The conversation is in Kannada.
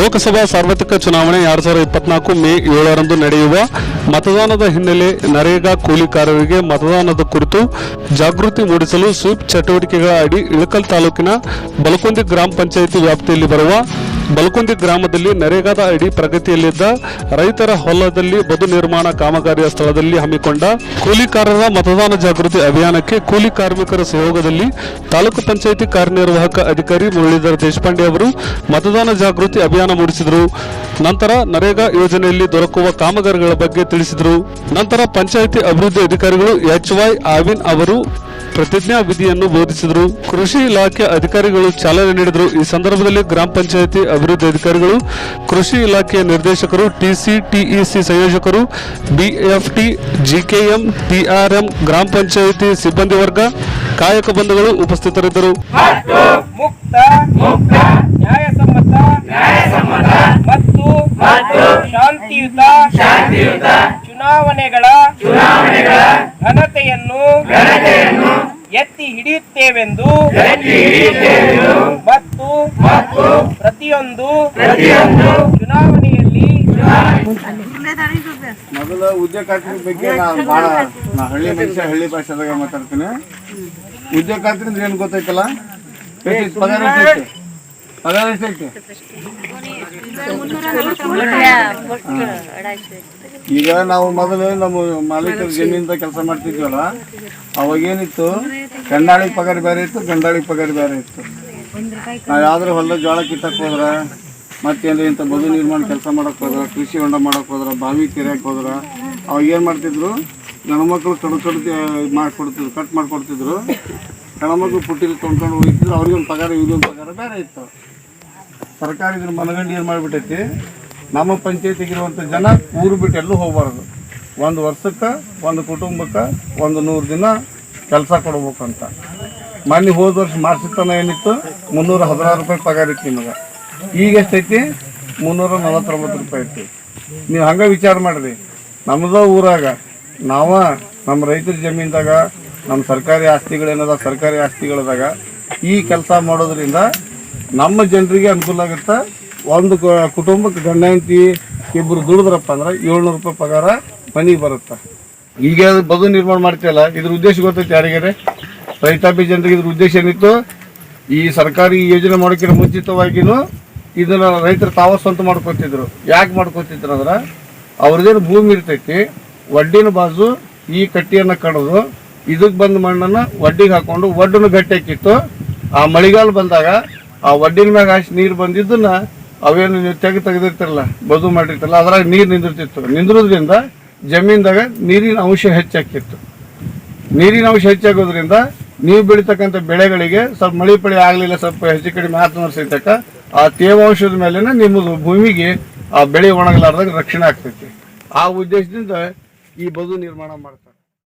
ಲೋಕಸಭಾ ಸಾರ್ವತ್ರಿಕ ಚುನಾವಣೆ ಎರಡ್ ಸಾವಿರದ ಇಪ್ಪತ್ನಾಲ್ಕು ಮೇ ಏಳರಂದು ನಡೆಯುವ ಮತದಾನದ ಹಿನ್ನೆಲೆ ನರೇಗಾ ಕೂಲಿಕಾರರಿಗೆ ಮತದಾನದ ಕುರಿತು ಜಾಗೃತಿ ಮೂಡಿಸಲು ಸ್ವೀಪ್ ಚಟುವಟಿಕೆಗಳ ಅಡಿ ಇಳಕಲ್ ತಾಲೂಕಿನ ಬಲಕುಂದಿ ಗ್ರಾಮ ಪಂಚಾಯಿತಿ ವ್ಯಾಪ್ತಿಯಲ್ಲಿ ಬರುವ ಬಲಕುಂದಿ ಗ್ರಾಮದಲ್ಲಿ ನರೇಗಾದ ಅಡಿ ಪ್ರಗತಿಯಲ್ಲಿದ್ದ ರೈತರ ಹೊಲದಲ್ಲಿ ಬದು ನಿರ್ಮಾಣ ಕಾಮಗಾರಿಯ ಸ್ಥಳದಲ್ಲಿ ಹಮ್ಮಿಕೊಂಡ ಕೂಲಿಕಾರರ ಮತದಾನ ಜಾಗೃತಿ ಅಭಿಯಾನಕ್ಕೆ ಕೂಲಿ ಕಾರ್ಮಿಕರ ಸಹಯೋಗದಲ್ಲಿ ತಾಲೂಕು ಪಂಚಾಯಿತಿ ಕಾರ್ಯನಿರ್ವಾಹಕ ಅಧಿಕಾರಿ ಮುರಳೀಧರ ದೇಶಪಾಂಡೆ ಅವರು ಮತದಾನ ಜಾಗೃತಿ ಅಭಿಯಾನ ಮೂಡಿಸಿದರು. ನಂತರ ನರೇಗಾ ಯೋಜನೆಯಲ್ಲಿ ದೊರಕುವ ಕಾಮಗಾರಿಗಳ ಬಗ್ಗೆ ತಿಳಿಸಿದರು. ನಂತರ ಪಂಚಾಯಿತಿ ಅಭಿವೃದ್ಧಿ ಅಧಿಕಾರಿಗಳು ಎಚ್ ವೈ ಆವಿನ್ ಅವರು ಪ್ರತಿಜ್ಞಾ ವಿಧಿಯನ್ನು ಬೋಧಿಸಿದರು. ಕೃಷಿ ಇಲಾಖೆ ಅಧಿಕಾರಿಗಳು ಚಾಲನೆ ನೀಡಿದರು. ಈ ಸಂದರ್ಭದಲ್ಲಿ ಗ್ರಾಮ ಪಂಚಾಯಿತಿ ಅಭಿವೃದ್ಧಿ ಅಧಿಕಾರಿಗಳು ಕೃಷಿ ಇಲಾಖೆಯ ನಿರ್ದೇಶಕರು ಟಿಸಿ ಟಿಇಸಿ ಸಂಯೋಜಕರು ಬಿಎಫ್ಟಿ ಜಿಕೆಎಂ ಟಿಆರ್ಎಂ ಗ್ರಾಮ ಪಂಚಾಯಿತಿ ಸಿಬ್ಬಂದಿ ವರ್ಗ ಕಾಯಕ ಬಂಧುಗಳು ಉಪಸ್ಥಿತರಿದ್ದರು. ಮತ್ತು ಮತ್ತು ಶಾಂತಿಯುತ ಶಾಂತಿಯುತ ಚುನಾವಣೆಗಳ ಚುನಾವಣೆಗಳ ಘನತೆಯನ್ನು ಘನತೆಯನ್ನು ಎತ್ತಿ ಹಿಡಿಯುತ್ತೇವೆಂದು ಮತ್ತು ಮತ್ತು ಪ್ರತಿಯೊಂದು ಪ್ರತಿಯೊಂದು ಚುನಾವಣೆಯಲ್ಲಿ ಮೊದಲು ಉದ್ಯೋಗ ಖಾತ್ರಿ ಬಗ್ಗೆ ನಾನು ಭಾಳ ನಾ ಹಳ್ಳಿ ಮನುಷ್ಯ ಹಳ್ಳಿ ಭಾಷೆದಾಗ ಮಾತಾಡ್ತೀನಿ. ಉದ್ಯೋಗ ಖಾತ್ರಿ ಅಂದ್ರೆ ಏನು ಗೊತ್ತೈತಲ್ಲ? ಪಗಾರ ಪಗಾರ ಎಷ್ಟೈತಿ ಈಗ ನಾವು ಮೊದಲು ನಮ್ಮ ಮಾಲೀಕರ ಜಮೀನಿಂದ ಕೆಲಸ ಮಾಡ್ತಿದ್ವಲ್ಲ ಅವಾಗೇನಿತ್ತು? ಗಂಡಾಳಿಗೆ ಪಗಾರ ಬೇರೆ ಇತ್ತು ಗಂಡಾಳಿಗೆ ಪಗಾರ ಬೇರೆ ಇತ್ತು. ನಾವು ಯಾವ್ದಾರು ಹೊಲದ ಜೋಳ ಕಿತ್ತಕ್ಕೆ ಹೋದ್ರ ಮತ್ತೇನು ಇಂಥ ಬದು ನಿರ್ಮಾಣ ಕೆಲಸ ಮಾಡಕ್ಕೆ ಹೋದ್ರ ಕೃಷಿ ಹೊಂಡ ಮಾಡಕ್ಕೆ ಹೋದ್ರ ಬಾವಿ ಕೆರೆಯಕ್ಕೆ ಹೋದ್ರ ಅವಾಗ ಏನು ಮಾಡ್ತಿದ್ರು? ಗಣಮಕ್ಳು ಕಡು ಕಡು ಮಾಡ್ಕೊಡ್ತಿದ್ರು ಕಟ್ ಮಾಡಿಕೊಡ್ತಿದ್ರು. ಹೆಣ್ಮಕ್ಳು ಪುಟ್ಟಿಲಿ ತೊಂದ್ಕೊಂಡು ಹೋಗಿದ್ರು ಅವ್ರಿಗೊಂದು ಪಗಾರ ಇವ್ರಿಗೊಂದು ಪಗಾರ ಬೇರೆ ಇತ್ತು. ಸರ್ಕಾರ ಇದ್ರ ಮನಗಂಡು ಏನು ಮಾಡಿಬಿಟ್ಟೈತಿ? ನಮ್ಮ ಪಂಚಾಯತಿಗಿರುವಂಥ ಜನ ಊರು ಬಿಟ್ಟು ಎಲ್ಲೂ ಹೋಗ್ಬಾರ್ದು. ಒಂದು ವರ್ಷಕ್ಕೆ, ಒಂದು ಕುಟುಂಬಕ್ಕೆ, ಒಂದು ನೂರು ದಿನ ಕೆಲಸ ಕೊಡ್ಬೇಕಂತ. ಮೊನ್ನೆ ಹೋದ ವರ್ಷ ಮಾರ್ಚ್ ಏನಿತ್ತು? ಮುನ್ನೂರ ಹದಿನಾರು ರೂಪಾಯಿ ಪಗಾರ ಇತ್ತು ನಿಮಗೆ. ಈಗ ಎಷ್ಟೈತಿ? ಮುನ್ನೂರ ನಲವತ್ತೊಂಬತ್ತು ರೂಪಾಯಿ ಐತಿ. ನೀವು ಹಂಗೆ ವಿಚಾರ ಮಾಡಿರಿ. ನಮ್ಮದ ಊರಾಗ ನಾವ ನಮ್ಮ ರೈತರ ಜಮೀನ್ದಾಗ, ನಮ್ಮ ಸರ್ಕಾರಿ ಆಸ್ತಿಗಳೇನದ ಸರ್ಕಾರಿ ಆಸ್ತಿಗಳದಾಗ ಈ ಕೆಲಸ ಮಾಡೋದ್ರಿಂದ ನಮ್ಮ ಜನರಿಗೆ ಅನುಕೂಲ ಆಗುತ್ತೆ. ಒಂದು ಕುಟುಂಬಕ್ಕೆ ಗಂಡ ಹೆಂಡತಿ ಇಬ್ಬರು ದುಡಿದ್ರಪ್ಪ ಅಂದ್ರೆ ಏಳ್ನೂರು ರೂಪಾಯಿ ಪಗಾರ ಮನೆಗೆ ಬರುತ್ತೆ. ಈಗ ಬದು ನಿರ್ಮಾಣ ಮಾಡ್ತೀವಲ್ಲ, ಇದ್ರ ಉದ್ದೇಶ ಗೊತ್ತೈತೆ ಯಾರಿಗಾರೆ ರೈತಾಪಿ ಜನರಿಗೆ ಇದ್ರ ಉದ್ದೇಶ ಏನಿತ್ತು? ಈ ಸರ್ಕಾರಿ ಯೋಜನೆ ಮಾಡೋಕ್ಕಿಂತ ಮುಂಚಿತವಾಗಿನೂ ಇದನ್ನ ರೈತರು ತಾವ ಸ್ವಂತ ಮಾಡ್ಕೊತಿದ್ರು. ಯಾಕೆ ಮಾಡ್ಕೊತಿದ್ರು ಅಂದ್ರೆ, ಅವ್ರದೇನು ಭೂಮಿ ಇರ್ತೈತಿ, ಒಡ್ಡಿನ ಬಾಜು ಈ ಕಟ್ಟಿಯನ್ನ ಕಡಿದು ಇದಕ್ಕೆ ಬಂದ ಮಣ್ಣನ್ನ ಒಡ್ಡಿಗೆ ಹಾಕೊಂಡು ವಡ್ಡನ್ನು ಗಟ್ಟಿ ಹಾಕಿತ್ತು. ಆ ಮಳೆಗಾಲ ಬಂದಾಗ ಆ ಒಡ್ಡಿನ ಮ್ಯಾಗ ಹಾಸಿ ನೀರು ಬಂದಿದ್ದನ್ನ ಅವೇನು ನೀವು ತೆಗೆ ತೆಗೆದಿರ್ತಿರಲ್ಲ, ಬದು ಮಾಡಿರ್ತಿರಲ್ಲ, ಅದ್ರಾಗ ನೀರು ನಿಂದಿರ್ತಿತ್ತು. ನಿಂದ್ರೋದ್ರಿಂದ ಜಮೀನ್ದಾಗ ನೀರಿನ ಅಂಶ ಹೆಚ್ಚಾಕಿತ್ತು ನೀರಿನ ಅಂಶ ಹೆಚ್ಚಾಗೋದ್ರಿಂದ ನೀವು ಬೆಳೀತಕ್ಕಂಥ ಬೆಳೆಗಳಿಗೆ ಸ್ವಲ್ಪ ಮಳೆ ಪಳಿ ಆಗಲಿಲ್ಲ, ಸ್ವಲ್ಪ ಹೆಚ್ಚು ಕಡಿಮೆ ಆತನ ಆ ತೇವಾಂಶದ ಮೇಲೆ ನಿಮ್ಮದು ಭೂಮಿಗೆ ಆ ಬೆಳೆ ಒಣಗಲಾರ್ದಾಗ ರಕ್ಷಣೆ ಆಗ್ತೈತಿ. ಆ ಉದ್ದೇಶದಿಂದ ಈ ಬದು ನಿರ್ಮಾಣ ಮಾಡ್ತಾರೆ.